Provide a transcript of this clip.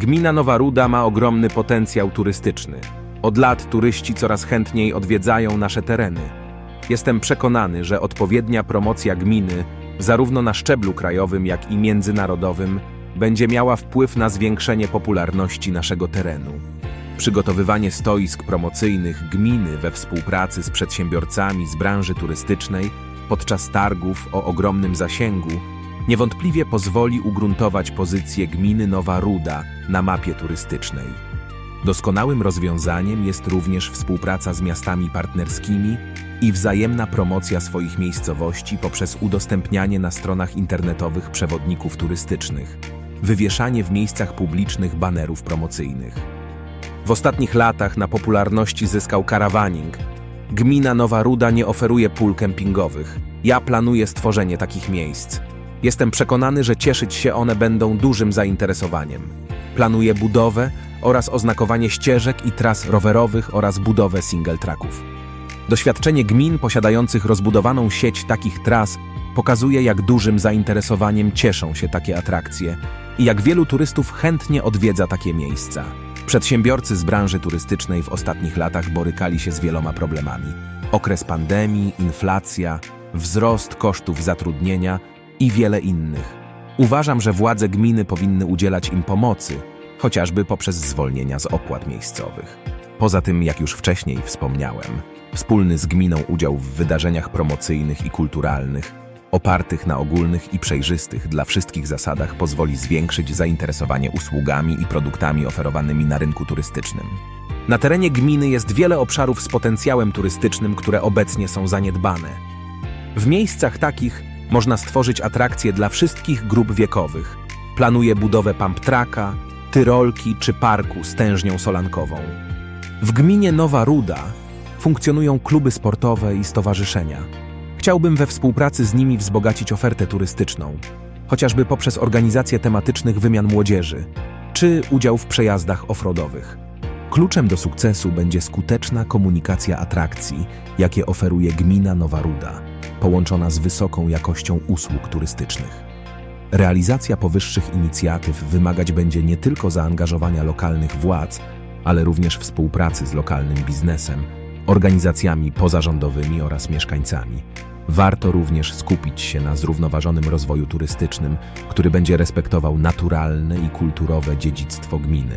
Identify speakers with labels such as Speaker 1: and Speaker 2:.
Speaker 1: Gmina Nowa Ruda ma ogromny potencjał turystyczny. Od lat turyści coraz chętniej odwiedzają nasze tereny. Jestem przekonany, że odpowiednia promocja gminy, zarówno na szczeblu krajowym, jak i międzynarodowym, będzie miała wpływ na zwiększenie popularności naszego terenu. Przygotowywanie stoisk promocyjnych gminy we współpracy z przedsiębiorcami z branży turystycznej podczas targów o ogromnym zasięgu niewątpliwie pozwoli ugruntować pozycję gminy Nowa Ruda na mapie turystycznej. Doskonałym rozwiązaniem jest również współpraca z miastami partnerskimi i wzajemna promocja swoich miejscowości poprzez udostępnianie na stronach internetowych przewodników turystycznych, wywieszanie w miejscach publicznych banerów promocyjnych. W ostatnich latach na popularności zyskał karawaning. Gmina Nowa Ruda nie oferuje pól kempingowych. Ja planuję stworzenie takich miejsc. Jestem przekonany, że cieszyć się one będą dużym zainteresowaniem. Planuję budowę oraz oznakowanie ścieżek i tras rowerowych oraz budowę single tracków. Doświadczenie gmin posiadających rozbudowaną sieć takich tras pokazuje, jak dużym zainteresowaniem cieszą się takie atrakcje i jak wielu turystów chętnie odwiedza takie miejsca. Przedsiębiorcy z branży turystycznej w ostatnich latach borykali się z wieloma problemami. Okres pandemii, inflacja, wzrost kosztów zatrudnienia i wiele innych. Uważam, że władze gminy powinny udzielać im pomocy, chociażby poprzez zwolnienia z opłat miejscowych. Poza tym, jak już wcześniej wspomniałem, wspólny z gminą udział w wydarzeniach promocyjnych i kulturalnych, opartych na ogólnych i przejrzystych dla wszystkich zasadach pozwoli zwiększyć zainteresowanie usługami i produktami oferowanymi na rynku turystycznym. Na terenie gminy jest wiele obszarów z potencjałem turystycznym, które obecnie są zaniedbane. W miejscach takich można stworzyć atrakcje dla wszystkich grup wiekowych. Planuje budowę pump tracka, tyrolki czy parku z tężnią solankową. W gminie Nowa Ruda funkcjonują kluby sportowe i stowarzyszenia. Chciałbym we współpracy z nimi wzbogacić ofertę turystyczną, chociażby poprzez organizację tematycznych wymian młodzieży czy udział w przejazdach offroadowych. Kluczem do sukcesu będzie skuteczna komunikacja atrakcji, jakie oferuje gmina Nowa Ruda, połączona z wysoką jakością usług turystycznych. Realizacja powyższych inicjatyw wymagać będzie nie tylko zaangażowania lokalnych władz, ale również współpracy z lokalnym biznesem, organizacjami pozarządowymi oraz mieszkańcami. Warto również skupić się na zrównoważonym rozwoju turystycznym, który będzie respektował naturalne i kulturowe dziedzictwo gminy.